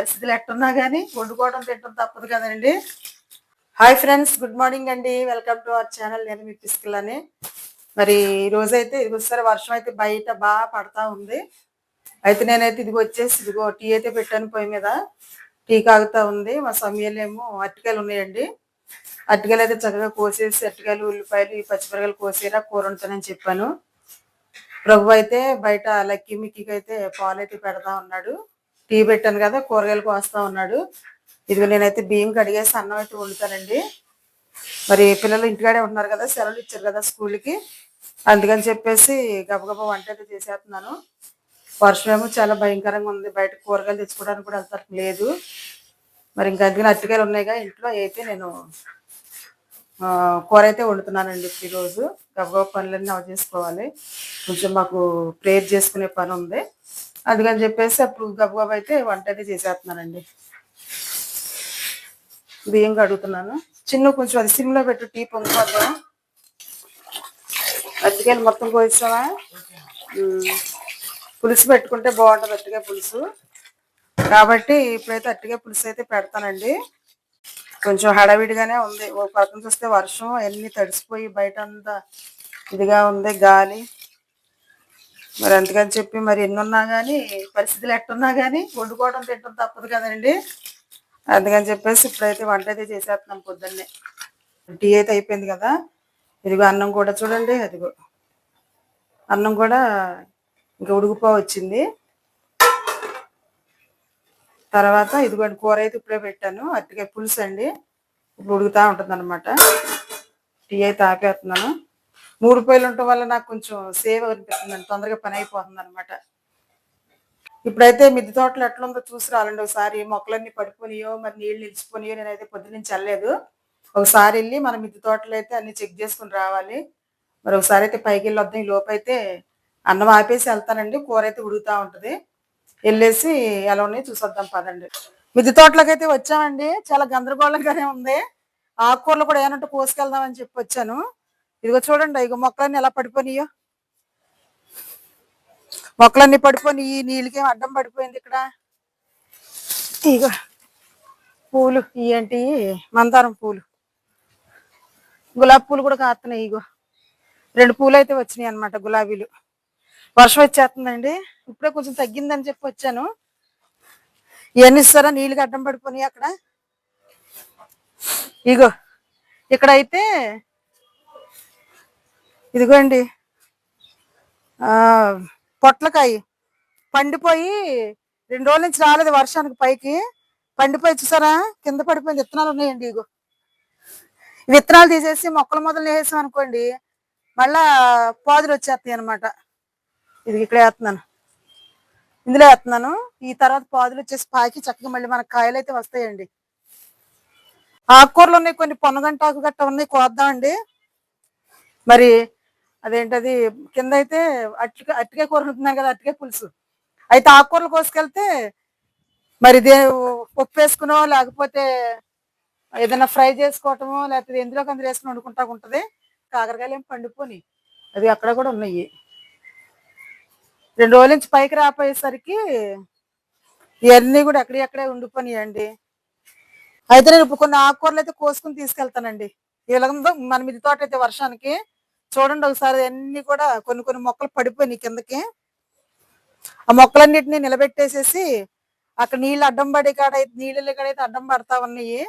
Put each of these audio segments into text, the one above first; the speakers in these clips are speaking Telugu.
పరిస్థితులు ఎట్టున్నా కానీ వండుకోవడం తింటాం తప్పదు కదండి. హాయ్ ఫ్రెండ్స్ గుడ్ మార్నింగ్ అండి. Welcome to our channel. నేను మీ పిస్కిలని. మరి ఈ అయితే ఇది వచ్చేసరి వర్షం అయితే బయట బాగా పడతా ఉంది. అయితే నేనైతే ఇదిగో వచ్చేసి ఇదిగో టీ అయితే పెట్టాను పొయ్యి మీద. టీ కాగుతా ఉంది. మా సమయంలో అరటికాయలు ఉన్నాయండి. అరటికాయలు అయితే చక్కగా కోసేసి అరటికాయలు ఉల్లిపాయలు ఈ పచ్చిమిరకాయలు కోసేరా కూర ఉంటానని చెప్పాను. ప్రభు అయితే బయట లక్కీ మిక్కీకి అయితే పాలు అయితే పెడతా ఉన్నాడు. టీ పెట్టాను కదా కూరగాయలు కోస్తా ఉన్నాడు. ఇదిగో నేనైతే బియ్యం కడిగేసి అన్నం అయితే వండుతానండి. మరి పిల్లలు ఇంటికాడే ఉంటున్నారు కదా సెలవులు ఇచ్చారు కదా స్కూల్కి. అందుకని చెప్పేసి గబగబా వంట అయితే చేసేస్తున్నాను. వర్షం ఏమో చాలా భయంకరంగా ఉంది. బయట కూరగాయలు తెచ్చుకోవడానికి కూడా అంత లేదు. మరి ఇంకా అందుకని అరటికాయలు ఉన్నాయిగా ఇంట్లో అయితే నేను కూర అయితే వండుతున్నానండి ఈరోజు గబగబా పనులన్నీ అవ చేసుకోవాలి. కొంచెం మాకు ప్రేయర్ చేసుకునే పని ఉంది. అందుకని చెప్పేసి అప్పుడు గబగబా అయితే వంట చేసేస్తున్నానండి. బియ్యం కడుగుతున్నాను. చిన్న కొంచెం అది సిమ్లో పెట్టు టీ పొంగిపోద్దాం అరటికాయలు మొత్తం కోసావా పులుసు పెట్టుకుంటే బాగుంటుంది అరటికాయ పులుసు. కాబట్టి ఇప్పుడైతే అరటికాయ పులుసు అయితే పెడతానండి. కొంచెం హడావిడిగానే ఉంది. ఓ పక్కన చూస్తే వర్షం అన్ని తడిసిపోయి బయట అంతా ఇదిగా ఉంది గాలి. మరి అందుకని చెప్పి మరి ఎన్ని ఉన్నా కానీ పరిస్థితులు ఎట్టున్నా కానీ వండుకోవడం తింటాం తప్పదు కదండి. అందుకని చెప్పేసి ఇప్పుడైతే వంట అయితే చేసేస్తున్నాం పొద్దున్నే. టీ అయితే అయిపోయింది కదా. ఇదిగో అన్నం కూడా చూడండి అదిగో. అన్నం కూడా ఇంకా ఉడుకుపో వచ్చింది. తర్వాత ఇదిగోండి కూర అయితే ఇప్పుడే పెట్టాను. అట్టిగా పులుసు అండి. ఇప్పుడు ఉడుకుతూ ఉంటుంది అనమాట టీ అయితే ఆపేస్తున్నాను. మూడు రూపాయలు ఉండటం వల్ల నాకు కొంచెం సేవ్ అనిపిస్తుంది తొందరగా పని అయిపోతుంది అనమాట ఇప్పుడైతే మిద్దె తోటలు ఎట్లా ఉందో చూసి రాలండి. ఒకసారి మొక్కలన్నీ పడిపోనియో మరి నీళ్ళు నిలిచిపోనియో నేనైతే పొద్దున్నే వెళ్ళలేదు. ఒకసారి వెళ్ళి మన మిద్దె తోటలు అయితే అన్ని చెక్ చేసుకుని రావాలి. మరి ఒకసారి అయితే పైకి వెళ్ళి వద్దాం. ఈ లోపైతే అయితే అన్నం ఆపేసి వెళ్తానండి. కూర అయితే ఉడుకుతా ఉంటుంది. వెళ్ళేసి ఎలా ఉన్నాయి చూసొద్దాం పదండి. మిద్దె తోటలోకి అయితే వచ్చామండి. చాలా గందరగోళంగానే ఉంది. ఆకుకూరలు కూడా ఏమంటే కోసుకెళ్దామని చెప్పి వచ్చాను. ఇదిగో చూడండి ఇగో మొక్కలన్నీ ఎలా పడిపోయినాయో. మొక్కలన్నీ పడిపోయి ఈ నీళ్ళకి అడ్డం పడిపోయింది ఇక్కడ. ఇగో పూలు ఏంటి? మందారం పూలు. గులాబీ పూలు కూడా కాస్తున్నాయి ఇగో రెండు పూలు అయితే వచ్చినాయి అన్నమాట గులాబీలు. వర్షం వచ్చేస్తుందండి. ఇప్పుడే కొంచెం తగ్గిందని చెప్పి వచ్చాను. ఇవన్నీ ఇస్తారా నీళ్ళకి అడ్డం పడిపోయినాయి అక్కడ. ఇగో ఇక్కడ అయితే ఇదిగోండి. పొట్లకాయ పండిపోయి రెండు రోజుల నుంచి రాలేదు వర్షానికి పైకి. పండిపోయి చూసారా? కింద పడిపోయింది. విత్తనాలు ఉన్నాయండి ఇగో. ఈ విత్తనాలు తీసేసి మొక్కల మొదలు వేసాం అనుకోండి మళ్ళా పాదులు వచ్చేస్తాయి అనమాట ఇది ఇక్కడ వేస్తున్నాను. ఇందులో వేస్తున్నాను. ఈ తర్వాత పాదులు వచ్చేసి పాకి చక్కగా మళ్ళీ మనకు కాయలు అయితే వస్తాయండి. ఆకుకూరలు ఉన్నాయి కొన్ని పొన్నగంటాకు గట్ట ఉన్నాయి కోద్దామండి. మరి అదేంటది కింద అయితే అట్టిక అట్టికే కూర ఉంటున్నారు కదా అట్టికే పులుసు. అయితే ఆకుకూరలు కోసుకెళ్తే మరి ఇదే ఉప్పు వేసుకునో లేకపోతే ఏదైనా ఫ్రై చేసుకోవటమో లేకపోతే ఎందులో కొందరు వేసుకుని వండుకుంటా ఉంటుంది. కాకరకాయలు ఏం పండిపోని. అది అక్కడ కూడా ఉన్నాయి. రెండు రోజుల నుంచి పైకి రాపోయేసరికి ఇవన్నీ కూడా ఎక్కడెక్కడే ఉండిపోయినాయండి అయితే నేను ఇప్పుడు కొన్ని ఆకుకూరలు అయితే కోసుకుని తీసుకెళ్తానండి. ఇలాగ మన మిది తోట అయితే వర్షానికి చూడండి ఒకసారి అన్ని కూడా కొన్ని కొన్ని మొక్కలు పడిపోయినాయి కిందకి. ఆ మొక్కలన్నిటిని నిలబెట్టేసేసి అక్కడ నీళ్ళు అడ్డం పడి కాడ నీళ్ళు కాడైతే అడ్డం పడతా ఉన్నాయి.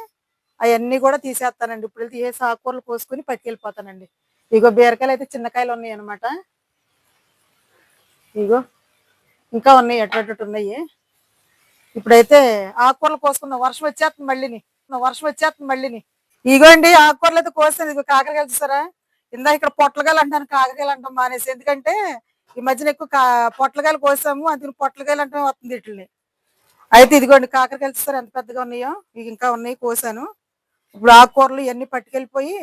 అవన్నీ కూడా తీసేస్తానండి. ఇప్పుడు తీసేసి ఆకుకూరలు కోసుకుని పట్టుకెళ్ళిపోతానండి. ఇగో బీరకాయలు అయితే చిన్నకాయలు ఉన్నాయి అనమాట ఇగో ఇంకా ఉన్నాయి ఎట్టు ఉన్నాయి. ఇప్పుడైతే ఆకుకూరలు కోసుకుందాం. వర్షం వచ్చేస్తుంది మళ్ళీని. వర్షం వచ్చేస్తుంది మళ్ళీని. ఇగోండి ఆకుకూరలు అయితే కోస్తుంది ఇగో కాకరకాయలు చూసారా? ఇందా ఇక్కడ పొట్లకాయలు అంటాను కాకరకాయలు అంటాం మానేసి. ఎందుకంటే ఈ మధ్యన ఎక్కువ కా- పొట్లకాయలు కోసాము అందుకని పొట్లకాయలు అంటే వస్తుంది వీటిని అయితే ఇదిగోండి కాకరకాయలు సార్ ఎంత పెద్దగా ఉన్నాయో? ఇవి ఇంకా ఉన్నాయి కోసాను. ఇప్పుడు ఆకుకూరలు ఇవన్నీ పట్టుకెళ్ళిపోయి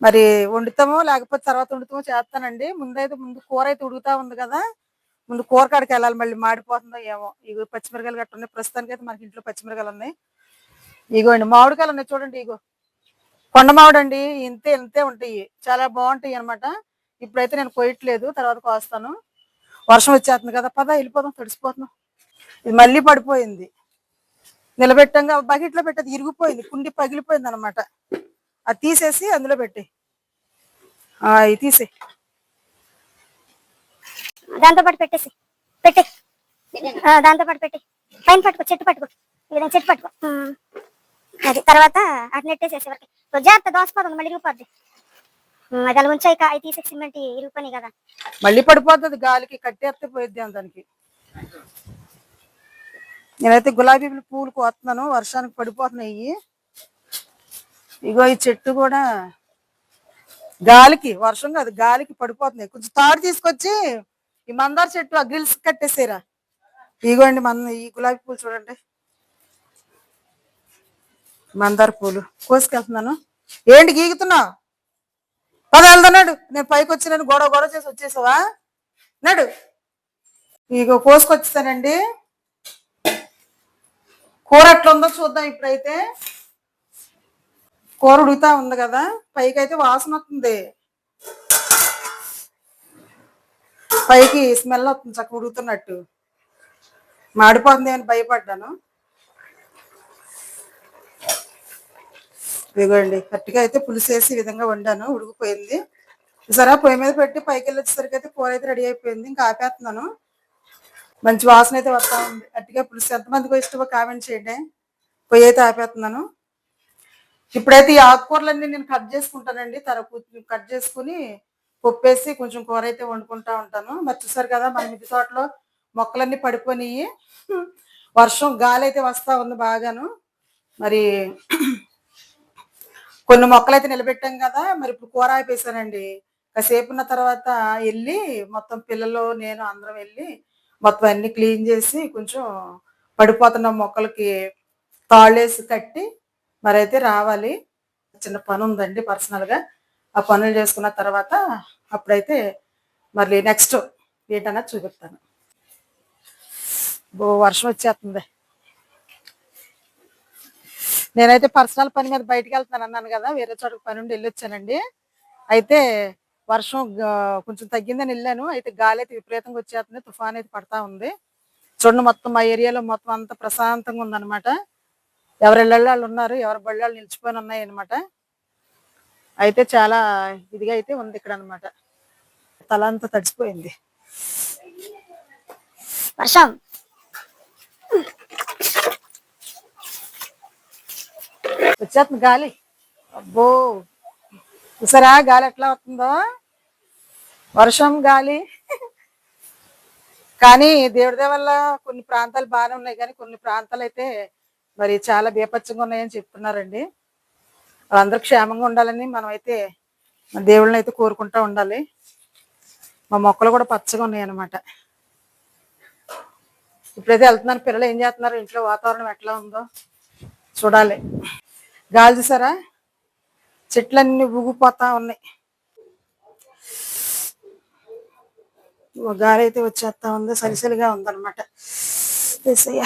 మరి వండుతామో లేకపోతే తర్వాత వండుతామో చేస్తానండి. ముందైతే ముందు కూర అయితే ఉడుకుతా ఉంది కదా. ముందు కూర కాడికి వెళ్ళాలి మళ్ళీ మాడిపోతుందో ఏమో. ఇవి పచ్చిమిరకాయలు గట్ట ఉన్నాయి. ప్రస్తుతానికి అయితే మనకి ఇంట్లో పచ్చిమిరకాయలు ఉన్నాయి. ఇగోండి మామిడికాయలు ఉన్నాయి చూడండి ఇగో. కొండ మామిడి అండి ఇంతే ఇంతే ఉంటాయి. చాలా బాగుంటాయి అన్నమాట. ఇప్పుడైతే నేను కొయ్యట్లేదు తర్వాత కోస్తాను. వర్షం వచ్చేస్తుంది కదా పద వెళ్ళిపోదాం తడిసిపోతున్నాం. ఇది మళ్ళీ పడిపోయింది. నిలబెట్టంగా బకెట్లో పెట్టేది ఇరిగిపోయింది కుండి పగిలిపోయింది అనమాట అది తీసేసి అందులో పెట్టి. ఆ, ఇది తీసే దాంతో పాటు పెట్టేసి పెట్టే ఆ, దాంతో పాటు పెట్టి పైన పట్టుకో చెట్టు పట్టుకో. ఈ విధంగా చెట్టు పట్టుకో. అది తర్వాత అటు నెట్టేసేసే వరకు జాగ్రత్త దోసపోతుంది మళ్ళీ ఇరిగిపోద్ది అది అలా ఉంచాయి అవి తీసే సిమెంట్ ఇరిగిపోయినాయి కదా. మళ్ళీ పడిపోతుంది గాలికి కట్టేస్తే పోయిద్దాం దానికి. నేనైతే గులాబీ పూలు కోస్తున్నాను వర్షానికి పడిపోతున్నాయి. ఇగో ఈ చెట్టు కూడా గాలికి వర్షం కాదు గాలికి పడిపోతున్నాయి. కొంచెం తాడు తీసుకొచ్చి ఈ మందార చెట్టు ఆ గ్రిల్స్ కట్టేసేరా. ఇగోండి మన ఈ గులాబీ పూలు చూడండి. మందార పూలు. కోసుకెళ్తున్నాను. ఏంటి గీగుతున్నావు పద వెళ్తున్నాడు నేను పైకి వచ్చినాను గొడవ గొడవ చేసి వచ్చేసావా? నాడు. ఇక కోసుకొచ్చేసానండి. కూర ఎట్లా ఉందో చూద్దాం ఇప్పుడైతే. కూర ఉడుగుతా ఉంది కదా పైకి అయితే వాసన వస్తుంది. పైకి స్మెల్ వస్తుంది చక్కగా ఉడుగుతున్నట్టు మాడిపోతుంది అని భయపడ్డాను. ఇదిగోండి కరెక్ట్గా అయితే పులుసు వేసి ఈ విధంగా వండాను ఉడికిపోయింది. సరే పొయ్యి మీద పెట్టి పైకి వెళ్ళి వచ్చేసరికి అయితే కూర అయితే రెడీ అయిపోయింది ఇంకా ఆపేస్తున్నాను. మంచి వాసన అయితే వస్తా ఉంది. అట్టిగా పులుసు ఎంతమందికి ఇష్టమో కామెంట్ చేయండి. పొయ్యి అయితే ఆపేస్తున్నాను. ఇప్పుడైతే ఈ ఆకుకూరలన్నీ నేను కట్ చేసుకుంటానండి తర కట్ చేసుకుని పప్పేసి కొంచెం కూర అయితే వండుకుంటా ఉంటాను. మరి చూసారు కదా మన మిద్ది తోటలో మొక్కలన్నీ పడిపోయినాయి. వర్షం గాలి అయితే వస్తా ఉంది బాగాను. మరి కొన్ని మొక్కలు అయితే నిలబెట్టాం కదా మరి ఇప్పుడు కూర ఆపేసానండి కాసేపు ఉన్న తర్వాత వెళ్ళి మొత్తం పిల్లలు నేను అందరం వెళ్ళి మొత్తం అన్ని క్లీన్ చేసి కొంచెం పడిపోతున్న మొక్కలకి తాళ్ళేసి కట్టి మరైతే రావాలి. చిన్న పని ఉందండి పర్సనల్గా ఆ పనులు చేసుకున్న తర్వాత అప్పుడైతే మరి నెక్స్ట్ ఏంటన్నా చూపిస్తాను. వర్షం వచ్చేస్తుంది. నేనైతే పర్సనల్ పని మీద బయటకు వెళ్తున్నాను అన్నాను కదా వేరే చోటకి పని ఉండి వెళ్ళొచ్చానండి. అయితే వర్షం కొంచెం తగ్గిందని వెళ్ళాను. అయితే గాలి అయితే విపరీతంగా వచ్చేస్తుంది తుఫాన్ అయితే పడతా ఉంది. చూడండి మొత్తం మా ఏరియాలో మొత్తం అంత ప్రశాంతంగా ఉందన్నమాట. ఎవరి ఇళ్ళళ్ళు వాళ్ళు ఉన్నారు ఎవరి బళ్ళాళ్ళు నిలిచిపోయి ఉన్నాయి అనమాట అయితే చాలా ఇదిగా అయితే ఉంది ఇక్కడ అనమాట తల అంతా తడిచిపోయింది వర్షం. వచ్చేస్తుంది గాలి. అబ్బో! చూసారా గాలి ఎట్లా వస్తుందో? వర్షం గాలి. కానీ దేవుడి వల్ల కొన్ని ప్రాంతాలు బాగానే ఉన్నాయి. కానీ కొన్ని ప్రాంతాలు అయితే మరి చాలా బీపచ్చంగా ఉన్నాయని చెప్తున్నారండి. వాళ్ళందరూ క్షేమంగా ఉండాలని మనం అయితే మన దేవుళ్ళని అయితే కోరుకుంటా ఉండాలి. మా మొక్కలు కూడా పచ్చగా ఉన్నాయి అన్నమాట ఇప్పుడైతే వెళ్తున్నారు పిల్లలు ఏం చేస్తున్నారు? ఇంట్లో వాతావరణం ఎట్లా ఉందో చూడాలి. గాలి చూసారా? చెట్లన్నీ ఊగిపోతా ఉన్నాయి. గాలి అయితే వచ్చేస్తా ఉంది. సరిసరిగా ఉందన్నమాట. ఏసయ్య.